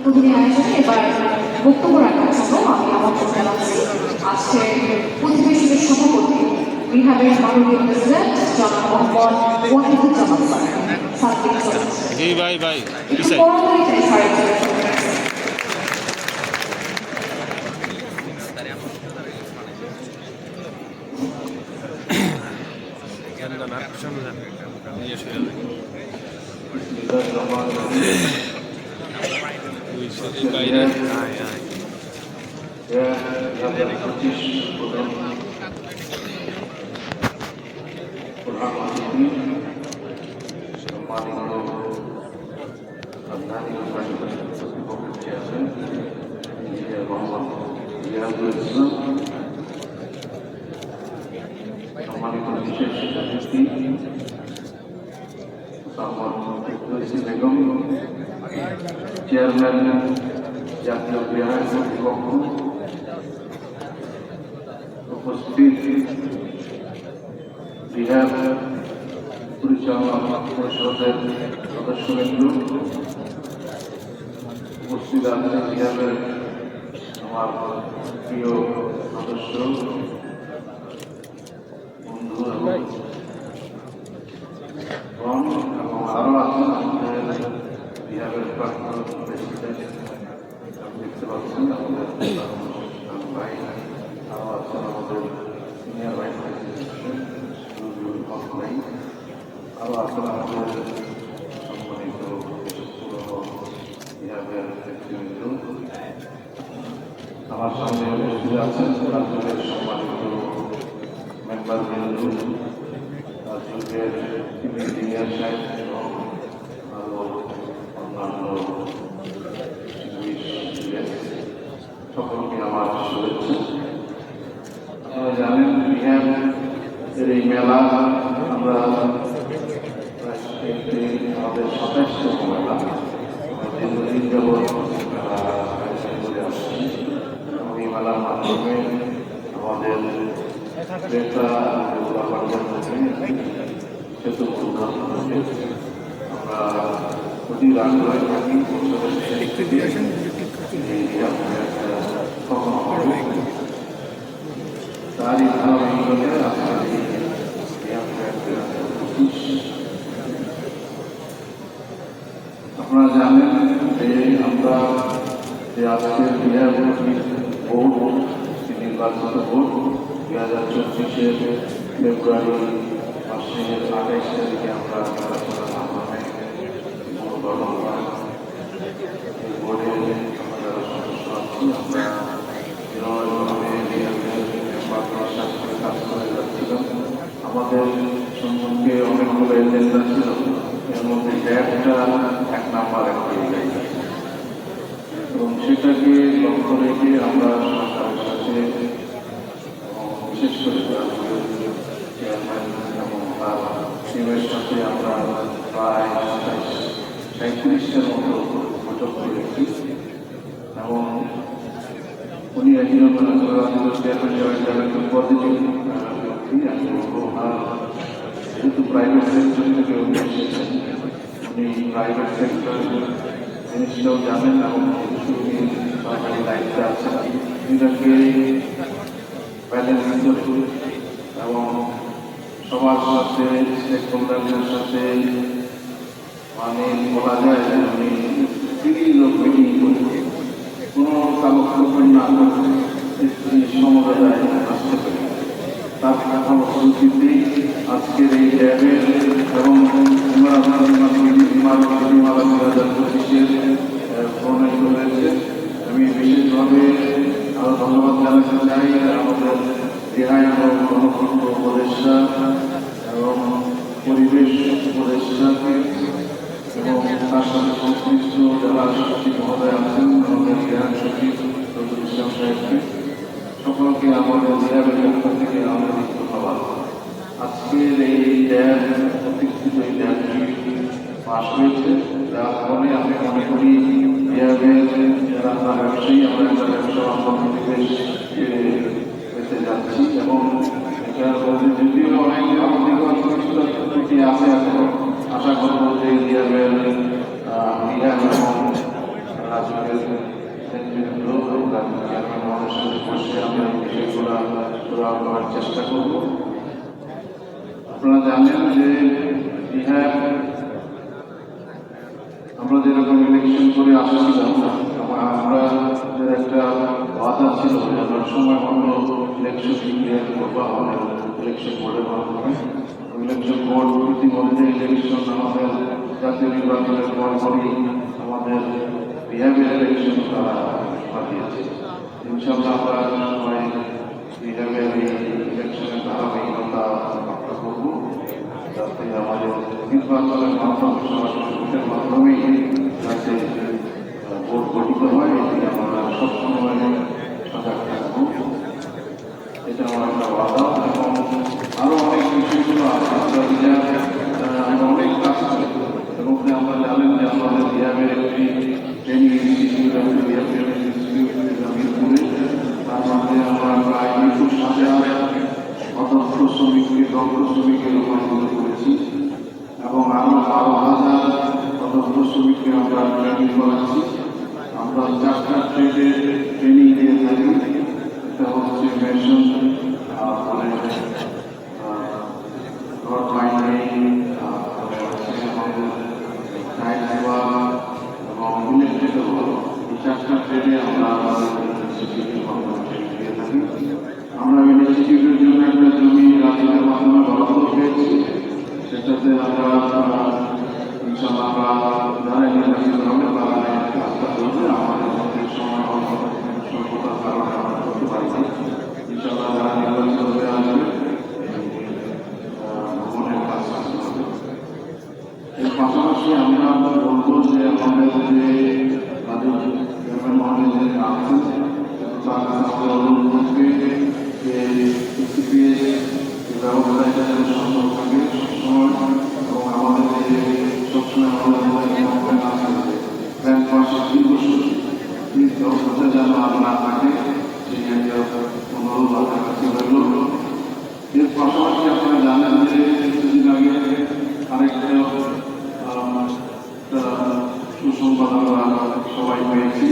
উদ্বোধনী আয়োজনে এবার বক্তব্য রাখার জন্য আমি আমন্ত্রণ জানাচ্ছি আজকে প্রতিবেশীদের সভাপতি রিহাবের মাননীয় প্রেসিডেন্ট জনাব মোহাম্মদ ওয়াহিদুজ্জামান স্যার ভাই ভাই একটু জন্য। বাইরে সম্মানিত বিশেষ বেগম চেয়ারম্যান জাতীয় বিহার কর্তৃপক্ষ উপস্থিত বিহার পরিচালনা পরিষদের সদস্যবৃন্দ উপস্থিত আছেন বিহারের আমার প্রিয় সদস্য বন্ধু এবং আরও আছেন আমাদের বিহারের প্রাক্তন প্রেসিডেন্ট দেখতে পাচ্ছেন আমাদের ভাই আছেন আমাদের সিনিয়র ভাইস প্রেসিডেন্ট ভাই আরও আছেন আমাদের সম্মানিত বিহারের প্রেসিডেন্ট আমার ইঞ্জিনিয়ার সাহেব এবং আরও অন্যান্য সকলকে আমার শুভেচ্ছা। জানেন বিহার এই মেলা, আমরা আমাদের সাতাশতম মেলা, দীর্ঘদিন যাবৎ আসছি। এই মেলার মাধ্যমে আমাদের আমরা প্রতি আগ্রহে থাকি বছরের শেষ থেকে এই যাত্রার একটা কখনো হবে তারই ধারাবাহিকতায় আপনার এই যাত্রার পঁচিশ আপনারা জানেন যে আমরা যে আজকের বিহার ভোট নির্বাচিত ভোট দুই হাজার চব্বিশের ফেব্রুয়ারি মাসের আঠাইশ তারিখে আমরা নির্বাচনের মাধ্যমে ভোট গ্রহণ করেন এই ভোটে আমরা যারা সদস্য আছি আমরা দৃঢ়ভাবে বিহারের মেম্বার হিসাবে কাজ করে যাচ্ছিলাম আমাদের সম্মুখে অনেকগুলো এজেন্ডা ছিল। এর মধ্যে একটা এক নাম্বার একটা এজেন্ডা এবং সেটাকে লক্ষ্য রেখে আমরা সরকারের সাথে বিশেষ করে চেয়ারম্যান এবং তার টিমের সাথে আমরা প্রায় সাঁত্রিশটার মতো বৈঠক করেছি। এবং উনি একজন চেয়ারম্যান পদে যেহেতু প্রাইভেট সেক্টর থেকে উনি প্রাইভেট সেক্টর জিনিসটাও জানেন এবং উনি সরকারি দায়িত্বে আছেন এটাকে ব্যালেন্স করে এবং সবার সাথে স্টেক হোল্ডারদের সাথে মানে বলা যায় যে উনি লোক মিটিং করে কোনো কাগজপত্র না করে তিনি ফলশ্রুতিতেই আজকের এই ড্যামের এবং প্রণয়ন হয়েছে আমি বিশেষভাবে আরও ধন্যবাদ জানাতে চাই আমাদের রেহাই এবং গণতন্ত্র উপদেষ্টা এবং পরিবেশ উপদেষ্টাকে এবং তার সাথে সংশ্লিষ্ট যারা সচিব মহোদয় আছেন আমাদের রেহাই সচিব সকলকে আমাদের থেকে আমাদের ধন্যবাদ আজকের এই ড্যাম হয়েছে যার ফলে আমি মনে করি রেহাবের যারা আমরা একটা যাচ্ছি এবং অনেক আশা করব যে রিয়াবের বিহার এবং আমরা চেষ্টা করব। জানেন যে বিহার আমরা যেরকম ইলেকশন করে আসছিলাম আমরা একটা ওয়াদা ছিল যে আমরা সময় ইলেকশন ইলেকশন মাধ্যমে ইলেকশন বোর্ড ইতিমধ্যে ইলেকশন আমাদের জাতীয় নির্বাচনের পরপরই আমাদের বিহারের ইলেকশন তারা পাঠিয়েছে ইনশাল্লাহ আমরা সবাই বিহারের এই ইলেকশনের ধারাবাহিকতা রক্ষা করব যাতে আমাদের নির্বাচনের আমরা সবসময় সজাগ থাকব এটা আমার একটা আরও অনেক বিষয়গুলো আমরা মিরপুরে তার মধ্যে আমরা প্রায় একুশ হাজার অদক্ষ শ্রমিককে দক্ষ শ্রমিকে রূপান্তরিত শ্রমিককে আমরা ট্রেনিং করাচ্ছি আমরা চারটা ট্রেডে ট্রেনিং দিয়ে থাকি এটা হচ্ছে মেশন তারপরে রড মাইনিং তারপরে হচ্ছে আমাদের টাইল এবং ইলেকট্রিক্যাল এই চারটা ট্রেডে আমরা আমাদের ট্রেনিং দিয়ে থাকি আমরা ইনস্টিটিউটের জন্য একটা জমি রাজ্যের মাধ্যমে বরাদ্দ পেয়েছি সেটাতে আমরা ব্যবস্থাটা যেন আর না থাকে সেই একটা অনুরোধ আপনার কাছে রইল এর পাশাপাশি আপনারা জানেন যে কিছুদিন আগে আরেকটা সুসংবাদ আমরা সবাই পেয়েছি